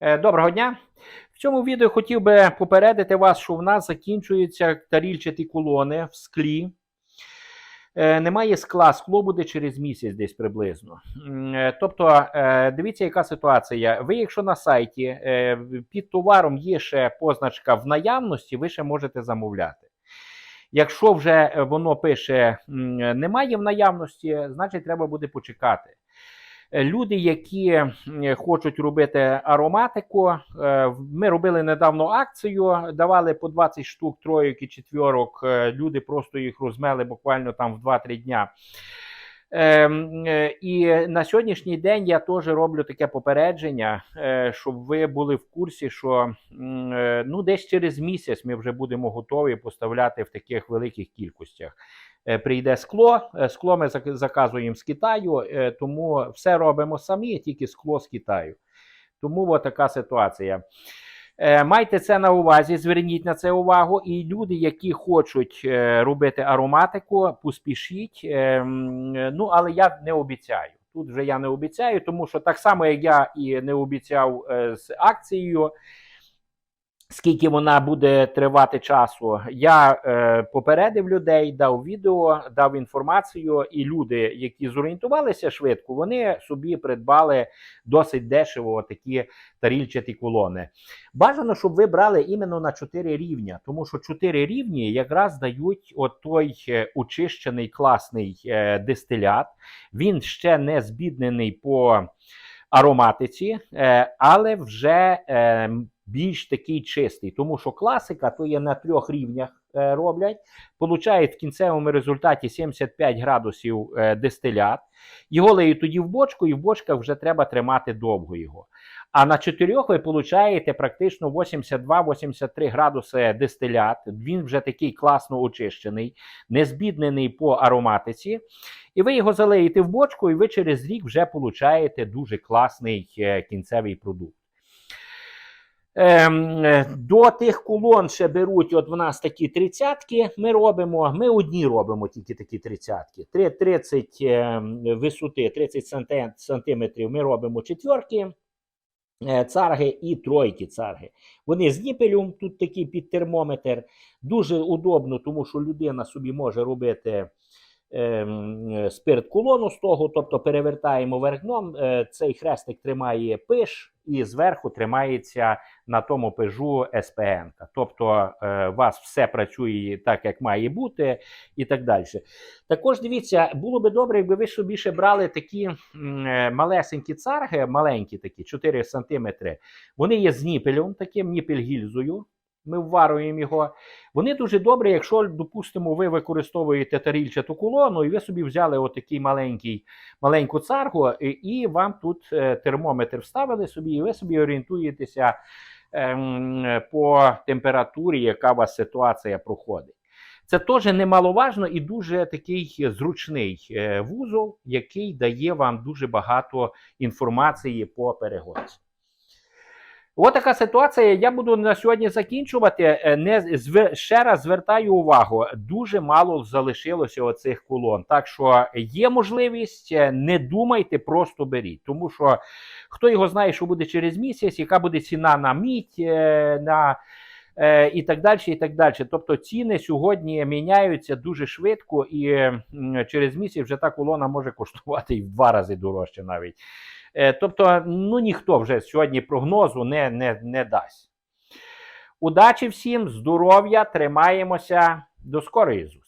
Е, Доброго дня! В цьому відео хотів би попередити вас, що в нас закінчуються тарільчаті колони в склі. Е, Немає скла, скло буде через місяць десь приблизно. Е, Тобто, дивіться, яка ситуація. Ви, якщо на сайті під товаром є ще позначка в наявності, ви ще можете замовляти. Якщо вже воно пише немає в наявності, значить треба буде почекати. Е, Люди, які хочуть робити ароматику, е, ми робили недавно акцію, давали по 20 штук тройок і четвірок. е, Люди просто їх розмели буквально там в 2-3 дня. Ем, е, І на сьогоднішній день я теж роблю таке попередження, е, щоб ви були в курсі, що е, ну, десь через місяць ми вже будемо готові поставляти в таких великих кількостях. Прийде скло, скло ми заказуємо з Китаю, тому все робимо самі, тільки скло з Китаю. Тому така ситуація. Е, Майте це на увазі, зверніть на це увагу. І люди, які хочуть е, робити ароматику, поспішіть. Е, Ну, але я не обіцяю. Тут вже я не обіцяю, тому що так само, як я і не обіцяв з акцією, скільки вона буде тривати часу, я е, попередив людей, дав відео, дав інформацію, і люди, які зорієнтувалися швидко, вони собі придбали досить дешево такі тарільчаті колони. Бажано, щоб ви брали іменно на 4 рівня, тому що 4 рівні якраз дають той е, очищений класний е, дистилят. Він ще не збіднений по ароматиці, е, але вже е, більш такий чистий, тому що класика то є на трьох рівнях е, роблять. Получають в кінцевому результаті 75 градусів дистилят. Його леють тоді в бочку, і в бочках вже треба тримати довго його. А на чотирьох ви получаєте практично 82-83 градуси дистилят. Він вже такий класно очищений, не збіднений по ароматиці. І ви його залиєте в бочку, і ви через рік вже получаєте дуже класний е, кінцевий продукт. Ем, е, до тих колон ще беруть, от в нас такі тридцятки. Ми робимо, ми одні робимо тільки такі тридцятки. Три- 30 ем, висоти, 30 санте- сантиметрів ми робимо четверки. е, Царги і тройки царги. Вони з ніпелем, тут такий під термометр. Дуже удобно, тому що людина собі може робити е, спирт колону з того, тобто перевертаємо вверх е, цей хрестик тримає пиш і зверху тримається на тому пижу СПН. Тобто е, у вас все працює так, як має бути, і так далі. Також дивіться, було би добре, якби ви собі брали такі е, малесенькі царги, маленькі такі, 4 см. Вони є з ніпелем, таким ніпель-гільзою. Ми вварюємо його. Вони дуже добрі, якщо, допустимо, ви використовуєте тарільчату колону, і ви собі взяли отакий маленький, маленьку царгу, і, і вам тут е, термометр вставили собі, і ви собі орієнтуєтеся ем, по температурі, яка у вас ситуація проходить. Це теж немаловажно і дуже такий зручний е, вузол, який дає вам дуже багато інформації по перегонці. От така ситуація. Я буду на сьогодні закінчувати. Е, Не ще раз звертаю увагу, дуже мало залишилося оцих колон. Так що є можливість, е, не думайте, просто беріть. Тому що хто його знає, що буде через місяць, яка буде ціна на мідь, е, на і так далі. і так далі. Тобто ціни сьогодні міняються дуже швидко, і через місяць вже та колона може коштувати і в два рази дорожче навіть. Е, Тобто, ну ніхто вже сьогодні прогнозу не, не, не дасть. Удачі всім, здоров'я, тримаємося. До скорої зустрічі!